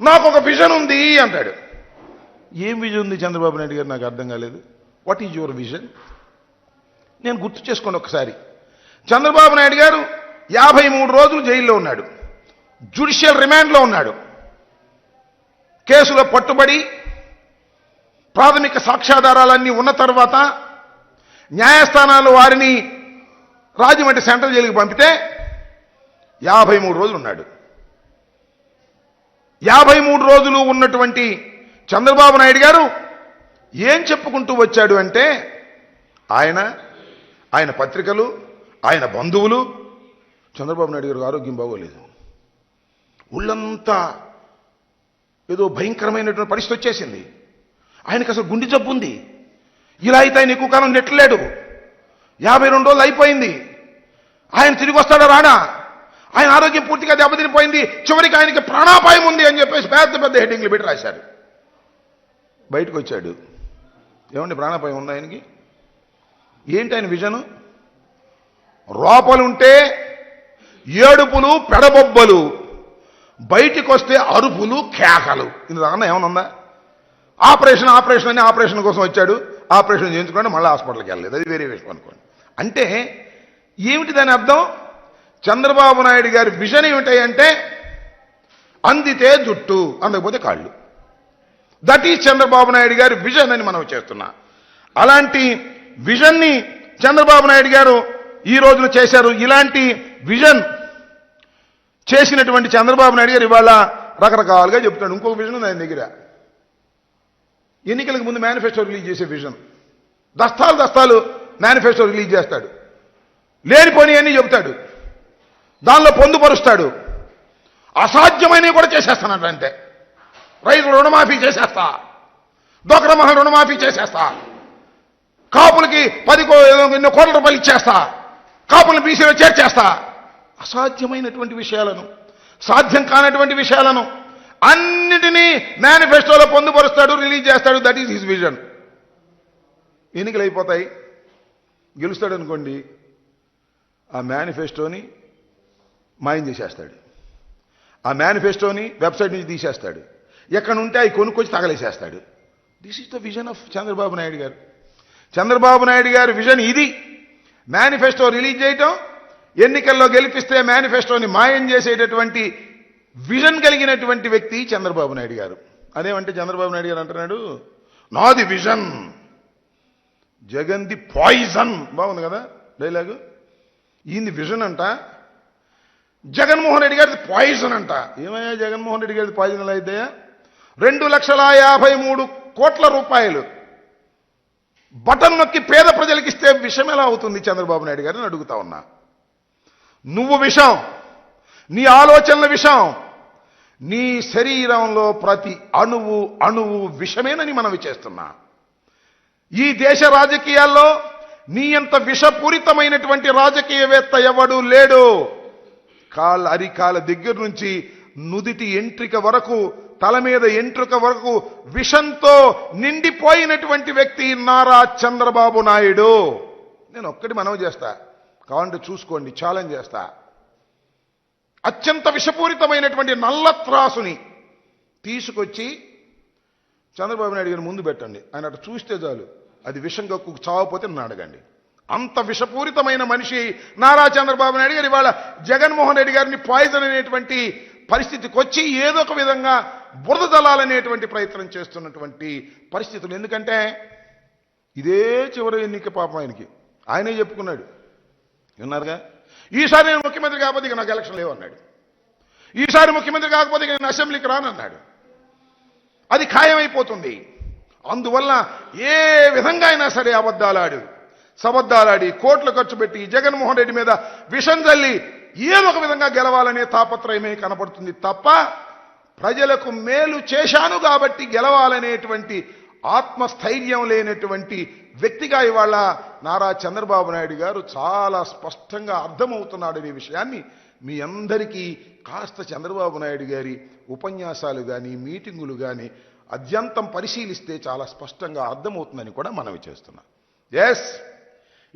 నాకు ఒక విజన్ ఉంది అంటాడు. ఏం విజన్ ఉంది చంద్రబాబు నాయుడు గారు? నాకు అర్థం కాలేదు. వాట్ ఈజ్ యువర్ విజన్ నేను గుర్తు చేసుకోండి ఒకసారి. చంద్రబాబు నాయుడు గారు యాభై మూడు రోజులు జైల్లో ఉన్నాడు. జ్యుడిషియల్ రిమాండ్లో ఉన్నాడు. కేసులో పట్టుబడి ప్రాథమిక సాక్ష్యాధారాలన్నీ ఉన్న తర్వాత న్యాయస్థానాలు వారిని రాజమండ్రి సెంట్రల్ జైలుకి పంపితే యాభై మూడు రోజులు ఉన్నాడు. యాభై మూడు రోజులు ఉన్నటువంటి చంద్రబాబు నాయుడు గారు ఏం చెప్పుకుంటూ వచ్చాడు అంటే ఆయన ఆయన పత్రికలు ఆయన బంధువులు చంద్రబాబు నాయుడు గారు ఆరోగ్యం బాగోలేదు. ఒళ్ళంతా ఏదో భయంకరమైనటువంటి పరిస్థితి వచ్చేసింది. ఆయనకు అసలు గుండె జబ్బు ఉంది. ఇలా అయితే ఆయన ఎక్కువ కాలం నెట్టలేడు. యాభై రెండు రోజులు అయిపోయింది. ఆయన తిరిగి వస్తాడా రాడా? ఆయన ఆరోగ్యం పూర్తిగా దెబ్బతినిపోయింది. చివరికి ఆయనకి ప్రాణాపాయం ఉంది అని చెప్పేసి పెద్ద పెద్ద హెడ్డింగ్లు పెట్టి రాశారు. బయటకు వచ్చాడు. ఏమండి ప్రాణాపాయం ఉంది ఆయనకి? ఏంటి ఆయన విజను? రోపలుంటే ఏడుపులు పెడబొబ్బలు. బయటికి వస్తే అరుపులు కేకలు. ఇంతకన్నా ఏమైనా ఉందా? ఆపరేషన్ ఆపరేషన్ అని ఆపరేషన్ కోసం వచ్చాడు. ఆపరేషన్ చేయించుకోండి మళ్ళీ హాస్పిటల్కి వెళ్ళలేదు. అది వేరే విషయం అనుకోండి. అంటే ఏమిటి దాని అర్థం? చంద్రబాబు నాయుడు గారి విజన్ ఏమిటాయంటే అందితే జుట్టు అందకపోతే కాళ్ళు. దట్ ఈజ్ చంద్రబాబు నాయుడు గారి విజన్ అని మనం చేస్తున్నా. అలాంటి విజన్ని చంద్రబాబు నాయుడు గారు ఈ రోజున చేశారు. ఇలాంటి విజన్ చేసినటువంటి చంద్రబాబు నాయుడు గారు ఇవాళ రకరకాలుగా చెప్తాడు ఇంకొక విజన్ ఉంది ఆయన దగ్గర. ఎన్నికలకు ముందు మేనిఫెస్టో రిలీజ్ చేసే విజన్. దస్తాలు దస్తాలు మేనిఫెస్టో రిలీజ్ చేస్తాడు. లేనిపోని అని చెబుతాడు దానిలో పొందుపరుస్తాడు. అసాధ్యమైనవి కూడా చేసేస్తానంటే. రైతు రుణమాఫీ చేసేస్తా. డోక్రా రుణమాఫీ చేసేస్తా. కాపులకి పది ఎన్నో కోట్ల రూపాయలు ఇచ్చేస్తా. కాపులను బీసీలో చేర్చేస్తా. అసాధ్యమైనటువంటి విషయాలను సాధ్యం కానటువంటి విషయాలను అన్నిటినీ మేనిఫెస్టోలో పొందుపరుస్తాడు రిలీజ్ చేస్తాడు. దట్ ఈజ్ హిస్ విజన్ ఎన్నికలు అయిపోతాయి గెలుస్తాడు అనుకోండి ఆ మేనిఫెస్టోని మాయం చేసేస్తాడు. ఆ మేనిఫెస్టోని వెబ్సైట్ నుంచి తీసేస్తాడు. ఎక్కడ ఉంటే అవి కొనుక్కొచ్చి తగలేసేస్తాడు. This is the vision of Chandrababu Naidu garu. Chandrababu Naidu గారి విజన్ ఇది. మేనిఫెస్టో రిలీజ్ చేయటం ఎన్నికల్లో గెలిపిస్తే మేనిఫెస్టోని మాయం చేసేటటువంటి విజన్ కలిగినటువంటి వ్యక్తి చంద్రబాబు నాయుడు గారు. అదేమంటే చంద్రబాబు నాయుడు గారు అంటున్నాడు నాది విజన్ జగన్ ది పాయిజన్ బాగుంది కదా డైలాగు ఈయనది విజన్ అంట జగన్మోహన్ రెడ్డి గారిది పాయిజన్ అంట. ఏమయ్యా జగన్మోహన్ రెడ్డి గారిది పాయిజన్ ఎలా అయితే? రెండు లక్షల యాభై మూడు కోట్ల రూపాయలు. బటన్ నొక్కి పేద ప్రజలకు ఇస్తే విషం ఎలా అవుతుంది చంద్రబాబు నాయుడు గారిని అడుగుతా ఉన్నా. నువ్వు విషం నీ ఆలోచనల విషం నీ శరీరంలో ప్రతి అణువు అణువు విషమేనని మనవి చేస్తున్నా. ఈ దేశ రాజకీయాల్లో నీ అంత విషపూరితమైనటువంటి రాజకీయవేత్త ఎవడు లేడు. కాళ్ళ అరికాల దగ్గర నుంచి నుదిటి ఎంట్రిక వరకు తల మీద ఎంట్రుక వరకు విషంతో నిండిపోయినటువంటి వ్యక్తి నారా చంద్రబాబు నాయుడు. నేను ఒక్కటి మనవి చేస్తా. కావాలంటే చూసుకోండి ఛాలెంజ్ చేస్తా. అత్యంత విషపూరితమైనటువంటి నల్ల త్రాసుని తీసుకొచ్చి చంద్రబాబు నాయుడు గారి ముందు పెట్టండి. ఆయన అటు చూస్తే చాలు. అది విషం కక్కు చావపోతే నన్ను అడగండి. అంత విషపూరితమైన మనిషి నారా చంద్రబాబు నాయుడు గారు ఇవాళ జగన్మోహన్ రెడ్డి గారిని పాయిజన్ అనేటువంటి పరిస్థితికి వచ్చి ఏదో ఒక విధంగా బురద దళాలనేటువంటి ప్రయత్నం చేస్తున్నటువంటి పరిస్థితులు. ఎందుకంటే ఇదే చివరి ఎన్నిక పాపం ఆయనకి. ఆయనే చెప్పుకున్నాడు. విన్నారుగా? ఈసారి నేను ముఖ్యమంత్రి కాకపోతే ఇక నాకు ఎలక్షన్ లేవన్నాడు. ఈసారి ముఖ్యమంత్రి కాకపోతే ఇక నేను అసెంబ్లీకి రానన్నాడు. అది ఖాయమైపోతుంది. అందువల్ల ఏ విధంగా అయినా సరే అబద్ధాలాడు సమర్థాలాడి కోట్లు ఖర్చు పెట్టి జగన్మోహన్ రెడ్డి మీద విషం చల్లి ఏదో ఒక విధంగా గెలవాలనే తాపత్రయమే కనపడుతుంది తప్ప ప్రజలకు మేలు చేశాను కాబట్టి గెలవాలనేటువంటి ఆత్మస్థైర్యం లేనటువంటి వ్యక్తిగా ఇవాళ నారా చంద్రబాబు నాయుడు గారు చాలా స్పష్టంగా అర్థమవుతున్నాడనే విషయాన్ని మీ అందరికీ కాస్త చంద్రబాబు నాయుడు గారి ఉపన్యాసాలు కానీ మీటింగులు కానీ అద్యంతం పరిశీలిస్తే చాలా స్పష్టంగా అర్థమవుతుందని కూడా మనవి చేస్తున్నాం. ఎస్